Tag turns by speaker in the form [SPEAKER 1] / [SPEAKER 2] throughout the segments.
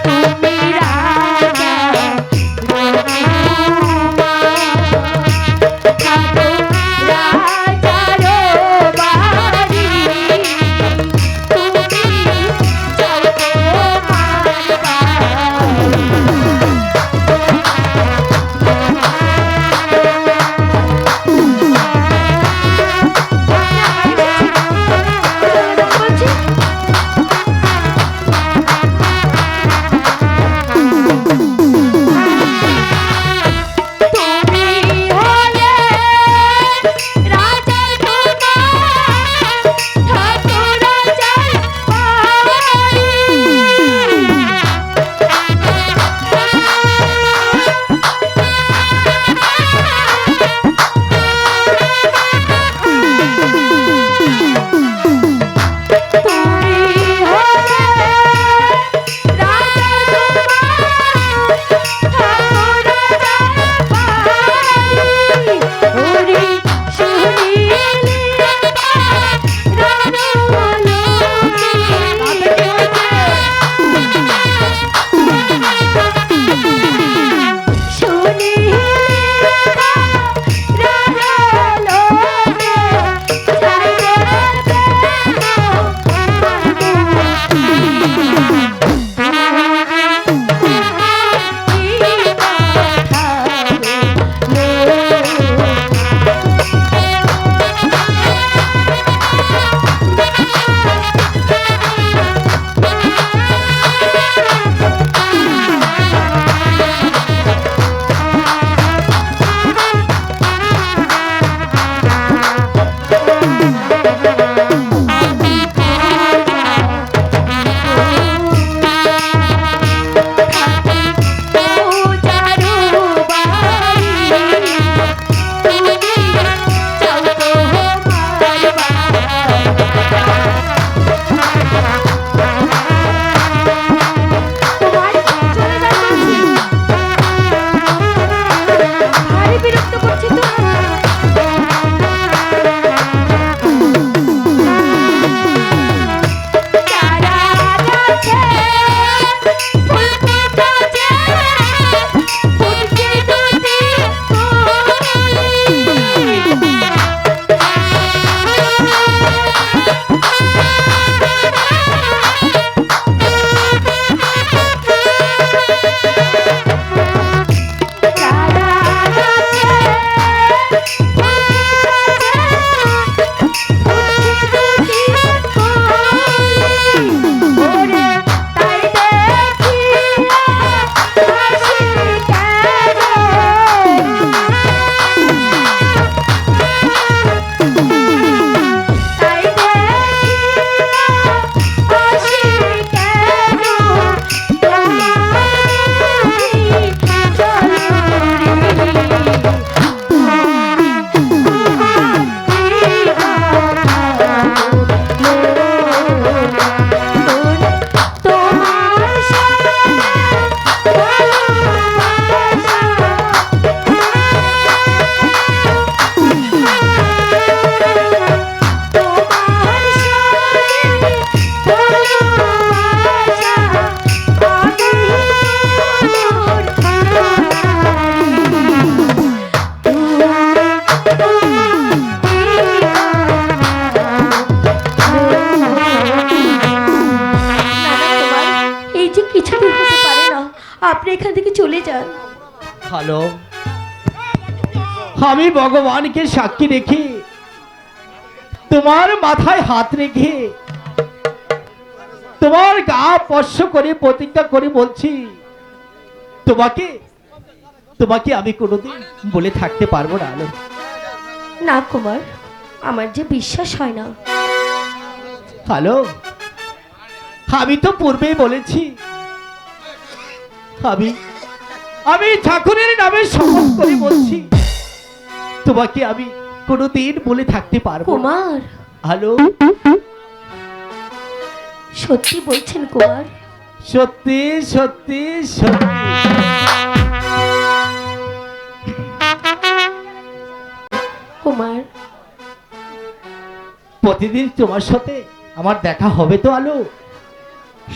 [SPEAKER 1] thank you. Hello. আমি ভগবানকে সাক্ষী রেখে তোমার মাথায় হাত রেখে তোমার গা স্পর্শ করে প্রতিজ্ঞা করে বলছি তোমাকে তোমাকে আমি কোনোদিন বলে থাকতে পারব না আলো।
[SPEAKER 2] না কুমার আমার যে বিশ্বাস হয় না।
[SPEAKER 1] হ্যালো। আমি তো পূর্বেই বলেছি আমি আমি ঠাকুরের নামে শপথ করে বলছি তোমাকে আমি কোনোদিন বলে থাকতে পারব
[SPEAKER 2] কুমার।
[SPEAKER 1] হ্যালো?
[SPEAKER 2] সত্যি বলছেন কুমার।
[SPEAKER 1] সত্যি সত্যি সত্যি।
[SPEAKER 2] কুমার।
[SPEAKER 1] প্রতিদিন তোমার সাথে আমার দেখা হবে তো আলো?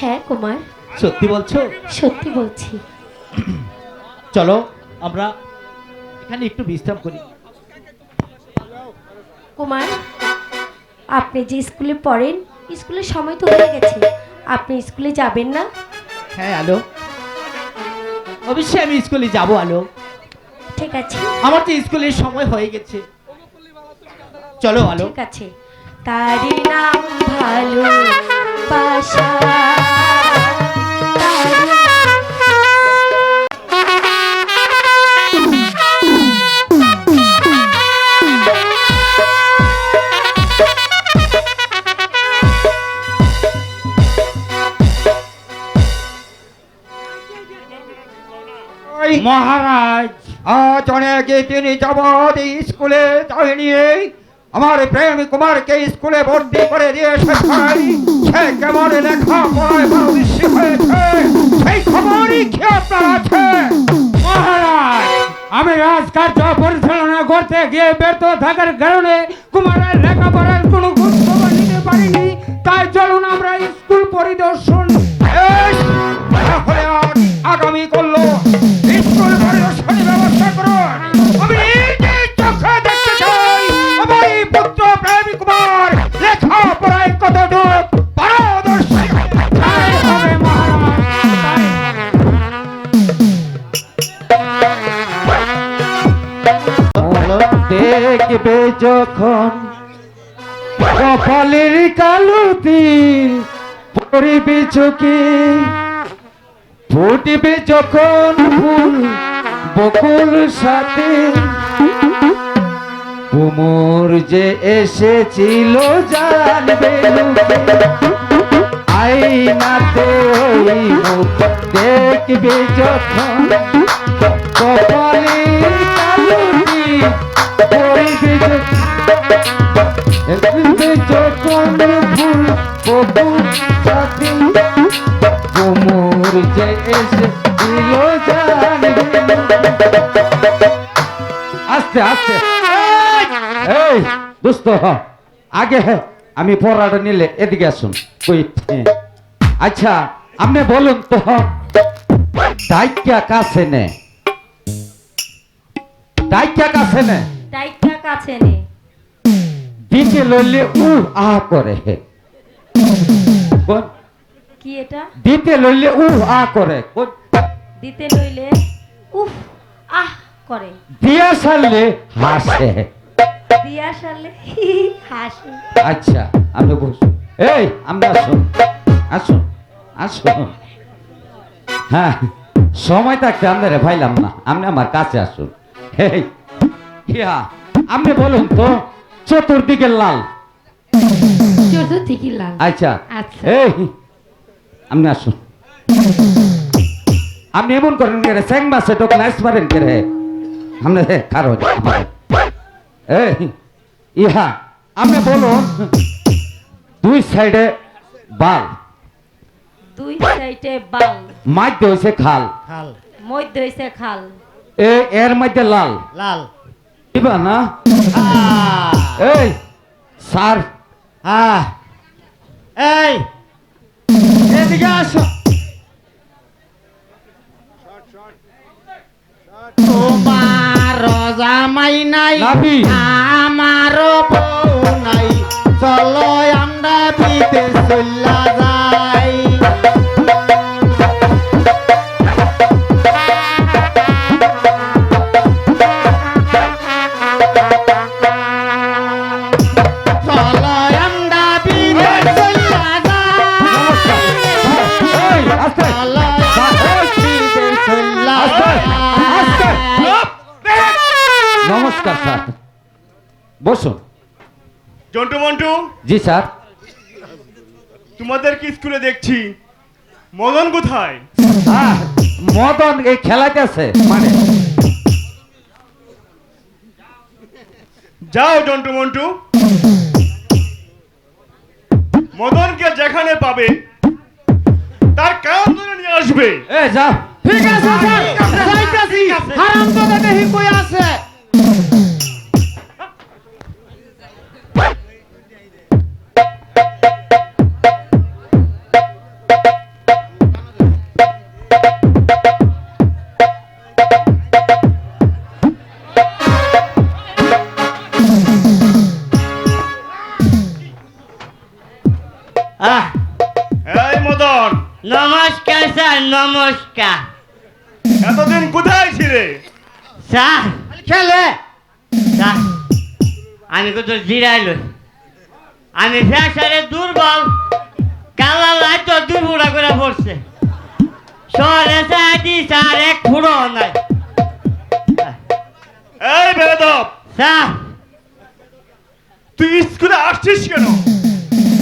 [SPEAKER 2] হ্যাঁ কুমার।
[SPEAKER 1] সত্যি বলছো?
[SPEAKER 2] সত্যি বলছি।
[SPEAKER 1] চলো আমরা এখানে একটু বিশ্রাম করি।
[SPEAKER 2] কুমার আপনি যে স্কুলে পড়েন স্কুলের সময় তো হয়ে গেছে। আপনি স্কুলে যাবেন না?
[SPEAKER 1] হ্যাঁ আলো। অবশ্যই আমি স্কুলে যাব আলো।
[SPEAKER 2] ঠিক আছে।
[SPEAKER 1] আমার তো স্কুলের সময় হয়ে গেছে। চলো আলো।
[SPEAKER 2] ঠিক আছে। তারি নাম ভালো বাসা।
[SPEAKER 3] মহারাজ আজ অনেক দিন যাবৎ স্কুলে যায়নি। আমার প্রেম কুমারকে স্কুলে ভর্তি করে দিয়ে এসেছেন সে কেমন লেখা পড়ায় পারদর্শী হয়েছে সেই খবরই কি আপনার আছে? মহারাজ আমি রাজকার্য পরিচালনা করতে গিয়ে ব্যর্থ থাকার কারণে কুমারের লেখাপড়ার দেখবে যখন কপালের কালুতি পড়িবে চোখে। ফুটবে যখন ফুল বকুল সাথে। কুমোর যে এসেছিল জানবে আইনাতে ওই মুখ দেখবে যখন। কপালের এই, দোস্ত আগে আমি পড়াটা নিলে এদিকে আসুন। আচ্ছা আপনি বলুন তো ডাইকা কাছে নে ডাইকা কাছে নে
[SPEAKER 2] টাইটটা কাছে নে।
[SPEAKER 3] দিকে লইলে উ আ করে। কোন
[SPEAKER 2] কি এটা?
[SPEAKER 3] দিতে লইলে উ আ করে। কোন
[SPEAKER 2] দিতে লইলে উফ আহ করে।
[SPEAKER 3] দিয়া সারলে হাসে।
[SPEAKER 2] দিয়া সারলে হাসি।
[SPEAKER 3] আচ্ছা আপনি বসুন এই আমরা আসুন। আসুন আসুন। হ্যাঁ সময় থাকতে আপনারা ভাইলাম না। আপনি আমার কাছে আসুন। এই। ইয়া আপনি বলুন তো চতুর্দিকে লাল।
[SPEAKER 2] চতুর্দিকে লাল।
[SPEAKER 3] আচ্ছা
[SPEAKER 2] আচ্ছা।
[SPEAKER 3] এই আপনি আসুন। আপনি এমন করেন কে রে স্যাং মাসে টোক নাইস মারেন কে রে? আপনি কারও এই ইহা আপনি বলুন দুই সাইডে বাল।
[SPEAKER 2] দুই সাইডে বাল।
[SPEAKER 3] মাঝে হয়েছে খাল।
[SPEAKER 1] খাল।
[SPEAKER 2] মধ্যে হইছে খাল।
[SPEAKER 3] এ এর মধ্যে লাল।
[SPEAKER 1] লাল।
[SPEAKER 3] দিবা না? এই স্যার।
[SPEAKER 1] এই! এদিকে আসো। তোমার জামাই নাই
[SPEAKER 3] লাভি
[SPEAKER 1] আমার বউ নাই। চলো আমরা চল্লা
[SPEAKER 3] নমস্কার। স্যার বসুন।
[SPEAKER 4] জন্টু মন্টু?
[SPEAKER 3] জি স্যার।
[SPEAKER 4] তোমাদের কি স্কুলে দেখছি? মদন কোথায়?
[SPEAKER 3] মদন এই খেলাইতেছে মানে।
[SPEAKER 4] যাও জন্টু মন্টু। মদনকে যেখানে পাবে তার কান ধরে নিয়ে আসবে।
[SPEAKER 3] এ যাও।
[SPEAKER 1] ঠিক আছে স্যার। যাইতাছি। হারাম তো দেখি কই আছে।
[SPEAKER 5] নমস্কার স্যার নমস্কার।
[SPEAKER 4] এতদিন কোথায় ছিলে?
[SPEAKER 5] স্যার।
[SPEAKER 1] খেলে।
[SPEAKER 5] স্যার আমি কত জিরাইল আমি ফ্যাশারে দুর্বল কালা লাইট তো ফুটা করে পড়ছে। শহরে চাইছি স্যার এক ফুটো নাই।
[SPEAKER 4] এই বেদব!
[SPEAKER 5] স্যার।
[SPEAKER 4] তুই স্কুলে আসছিস কেন?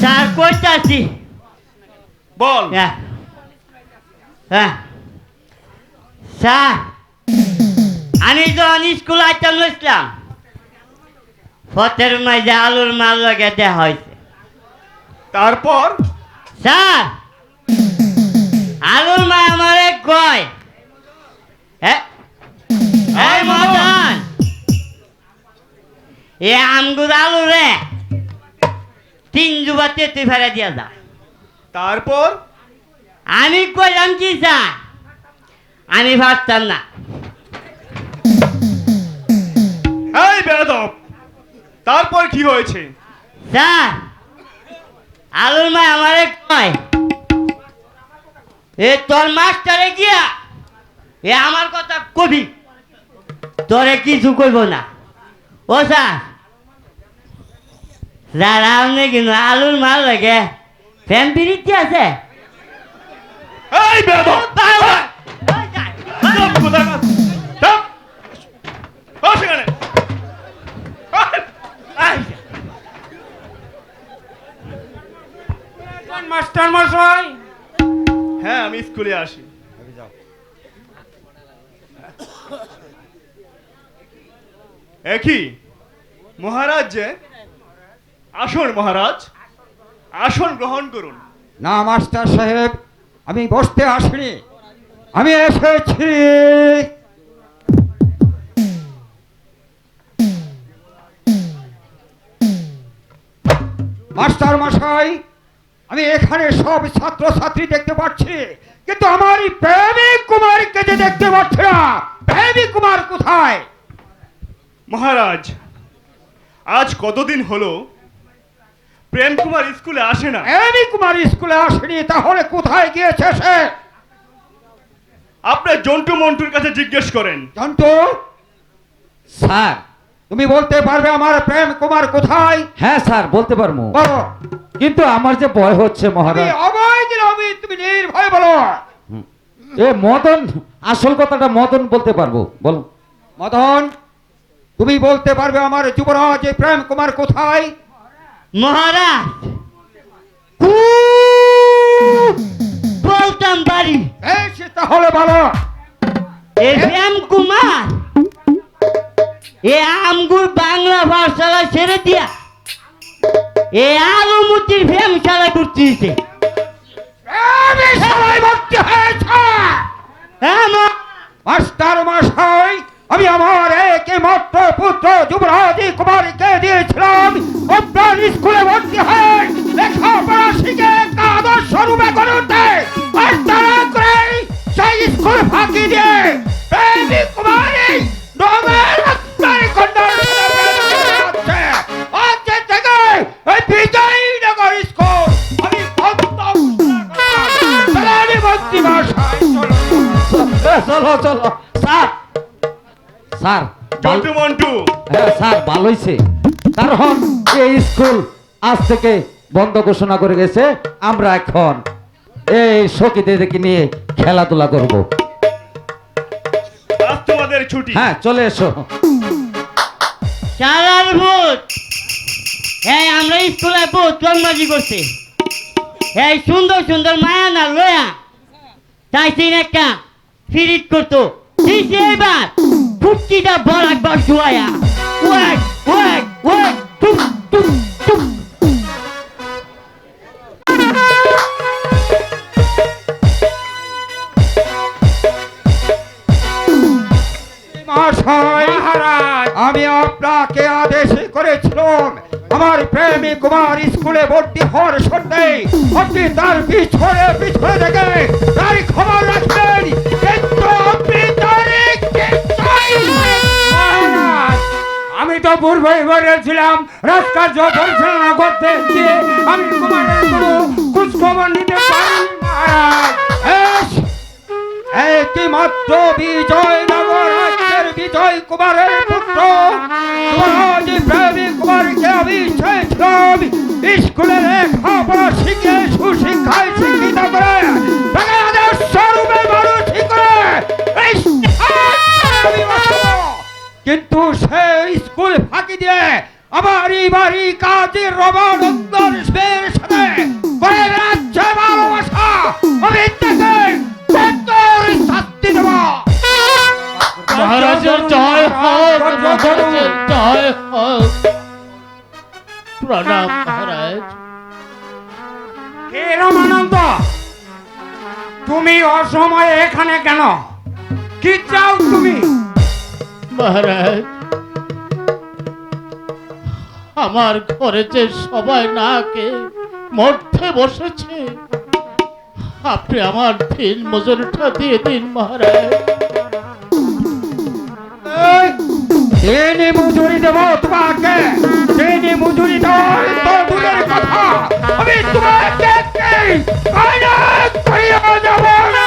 [SPEAKER 5] স্যার কইতাছি
[SPEAKER 4] বল।
[SPEAKER 5] হ্যাঁ। হ্যাঁ। স্যার আমি যখন স্কুল আইতাম লইছিলাম। ফতের মাঝে আলুর মাল লগে হয়েছে
[SPEAKER 4] তারপর?
[SPEAKER 5] স্যার! আলুর মা আমারে কয়। হ্যাঁ এই মদন এ আমগুর আলু রে। তিন জুবাতে তুই ফেলে দিয়া যা
[SPEAKER 4] তারপর?
[SPEAKER 5] আমি কইলাম কি স্যার? আমি ভাবতাম না।
[SPEAKER 4] এই বেদব! তারপর কি হয়েছে
[SPEAKER 5] স্যার আলুর মা আমারে কয় এ তোর মাস্টারে গিয়া এ আমার কথা কবি তোরে কিছু কইব না ও স্যার স্যার আপনি কিন্তু আলুর মাল লাগে ফ্যান বিরিতি আছে
[SPEAKER 4] এই।
[SPEAKER 1] মাস্টার মশাই।
[SPEAKER 4] হ্যাঁ আমি স্কুলে আসি। একই মহারাজ যে? আসুন মহারাজ। আসন গ্রহণ করুন।
[SPEAKER 6] না মাস্টার সাহেব আমি বসতে আসিনি। আমি এসেছি। মাস্টার মশাই আমি এখানে সব ছাত্র ছাত্রী দেখতে পাচ্ছি কিন্তু আমার প্রেমিক কুমারকে যে দেখতে পাচ্ছি না প্রেমিক কুমার কোথায়?
[SPEAKER 4] মহারাজ আজ কতদিন হলো প্রেম কুমার স্কুলে আসে না?
[SPEAKER 6] প্রেমিক কুমার স্কুলে আসেনি তাহলে কোথায় গিয়েছে সে?
[SPEAKER 4] আপনার জন্টু মন্টুর কাছে জিজ্ঞেস করেন।
[SPEAKER 6] জন্টু?
[SPEAKER 3] স্যার।
[SPEAKER 6] তুমি বলতে পারবে আমার প্রেম কুমার কোথায়?
[SPEAKER 3] হ্যাঁ স্যার বলতে পারব।
[SPEAKER 6] বলো।
[SPEAKER 3] কিন্তু আমার যে ভয় হচ্ছে মহারাজ।
[SPEAKER 6] তুমি নির্ভয় বলো।
[SPEAKER 3] এ মদন আসল কথাটা মদন বলতে পারব বল।
[SPEAKER 6] মদন তুমি বলতে পারবে আমার যুবরাজ এই প্রেম কুমার কোথায়?
[SPEAKER 5] মহারাজ বলতাম বাড়ি।
[SPEAKER 6] বেশ তাহলে বলো।
[SPEAKER 5] এ শ্যাম কুমার এ আমগুর বাংলা ভাষালা ছেড়ে দিয়া। এ আলুমুতির ফেমশালা করতেছে।
[SPEAKER 6] প্রেমে সবাই ভর্তি হয়েছে
[SPEAKER 5] হ্যাঁ
[SPEAKER 6] মাস্টার মশাই, আমি আমার একে মাত্র পুত্র যুবরাজ কুমারকে দিয়েছিলাম। আপনার স্কুলে ভর্তি হয়ে লেখাপড়া শিখে একটা আদর্শ রূপে তারা করে সেই স্কুল ফাঁকি দিয়ে কুমারী রঙের চলো।
[SPEAKER 3] স্যার। স্যার
[SPEAKER 4] জন্টু মন্টু।
[SPEAKER 3] হ্যাঁ স্যার ভালো হয়েছে কারণ এই স্কুল আজ থেকে বন্ধ ঘোষণা করে গেছে। আমরা এখন এই সখীদেরকে নিয়ে খেলাধুলা করব।
[SPEAKER 4] আজ তোমাদের ছুটি।
[SPEAKER 3] হ্যাঁ চলে এসো।
[SPEAKER 5] চালার ভূত। এই আমরা স্কুলে ভূত লম্বাজি করছি। এই সুন্দর সুন্দর মায়া না লয়া। চাইছি একটা। ফিরিট করতো। এবার ফুটকিটা বড় একবার জুয়ায়া। ওয়াক ওয়াক ওয়াক টুক টুক
[SPEAKER 6] আমি আপনাকে আদেশ করেছিলাম, আমার প্রেমিক কুমার স্কুলে ভর্তি হওয়ার সত্ত্বে আপনি তার পিছনে পিছনে থেকে তার খবর রাখবেন।
[SPEAKER 7] আমি তো পূর্বেই বলেছিলাম রাজকার্য পরিচালনা করতে গিয়ে আমি কুমারের কোনো খোঁজখবর নিতে
[SPEAKER 6] বেশ, একমাত্র বিজয়নগর রাজ্যের বিজয় কুমারের পুত্র যুবরাজ প্রেমিক কুমারকে আমি চেয়েছিলাম স্কুলে শিখে সুশিক্ষায় শিক্ষিত করে তাকে আদর্শ রূপে মানুষ করে। আমি। কিন্তু সে স্কুল ফাঁকি দিয়ে আমার এই বাড়ি কাজের রমানন্দর সাথে করে বেড়াচ্ছে ভালোবাসা আমি তাকে শাস্তি দেবো।
[SPEAKER 7] মহারাজের জয় হোক মহারাজের জয় হোক। প্রণাম মহারাজ। রমানন্দ? তুমি অসময়ে এখানে কেন? কি চাও তুমি?
[SPEAKER 8] মহারাজ। আমার ঘরে যে সবাই না কে, মরতে বসেছে। আপনি আমার দিন মজুরিটা দিয়ে দিন মহারাজ।
[SPEAKER 6] তোমাকে কথা, আমি তোমাকে দেব না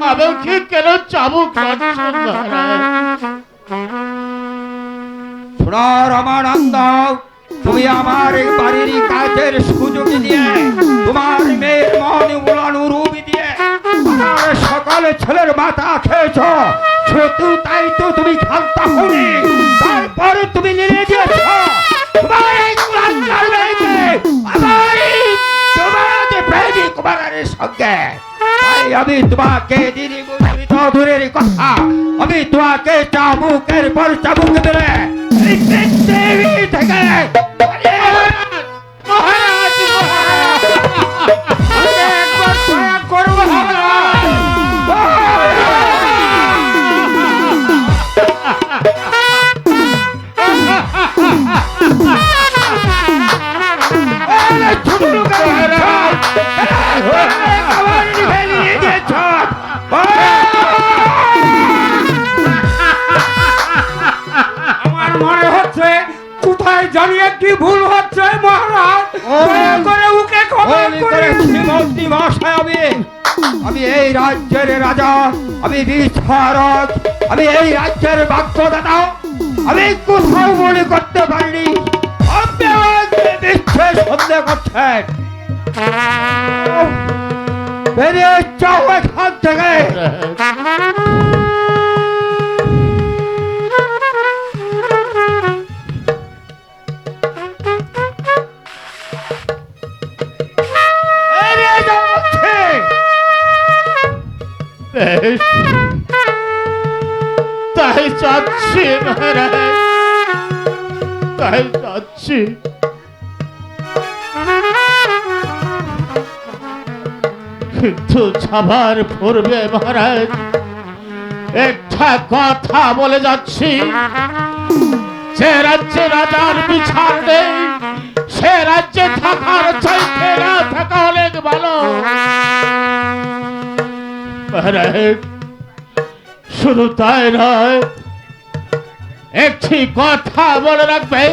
[SPEAKER 8] আমাকে কেন
[SPEAKER 6] রমানন্দ তুমি আমার বাড়ির কাজের সুযোগ দিয়ে, তোমার মেয়ের উড়ানো দিয়ে সকল ছেলের মাথা খেয়েছ। শুধু তাই তো তুমি খালতা হনি তারপরে তুমি নিয়ে দিয়েছ তোমার এই সঙ্গে। আমি তোমাকে দিদি বুঝি চৌধুরীর কথা আমি তোমাকে চামুকের পর চামুক পৃথিবী থেকে।
[SPEAKER 7] মহারাজ! আমি
[SPEAKER 6] বিচারক আমি এই রাজ্যের বাক্যদাতা আমি কোথাও মনে করতে পারিনি। মিথ্যে সন্দেহ করছেন। বেরিয়ে যাও এখান থেকে।
[SPEAKER 8] তাই চাচ্ছি তাই চাচ্ছি। কিন্তু ছাবার পূর্বে মহারাজ, একটা কথা বলে যাচ্ছি। সে রাজ্যে রাজার বিচার সে রাজ্যে থাকার চাইতে না থাকা অনেক ভালো। মহারাজ শুধু তাই নয় একটি কথা মনে রাখবেন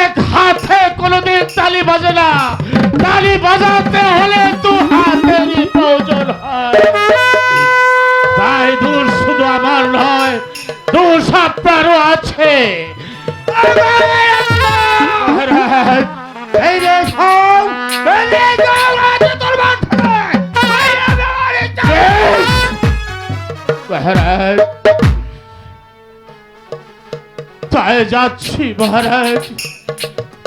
[SPEAKER 8] এক হাতে কোনোদিন তালি বাজে না। তালি বাজাতে হলে দু হাতেরই প্রয়োজন হয়। তাই দূর শুধু আমার নয় দোষ আপনারও আছে। এই যে সব, মহারাজ। তাই যাচ্ছি মহারাজ।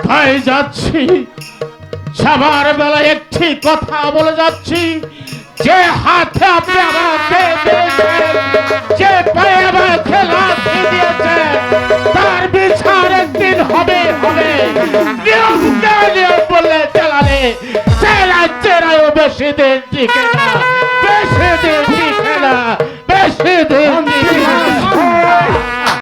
[SPEAKER 8] তাই যাচ্ছি। সবার বেলায় একটি কথা বলে যাচ্ছি। যে হাতে আপনি আমাকে যে পায়ে আমাকে লাথি দিয়েছেন, তার বিচার একদিন হবে হবে। নিয়ম নিয়ম বললে চালালে সে রাজ্যের বেশি দিন টিকে না 对对。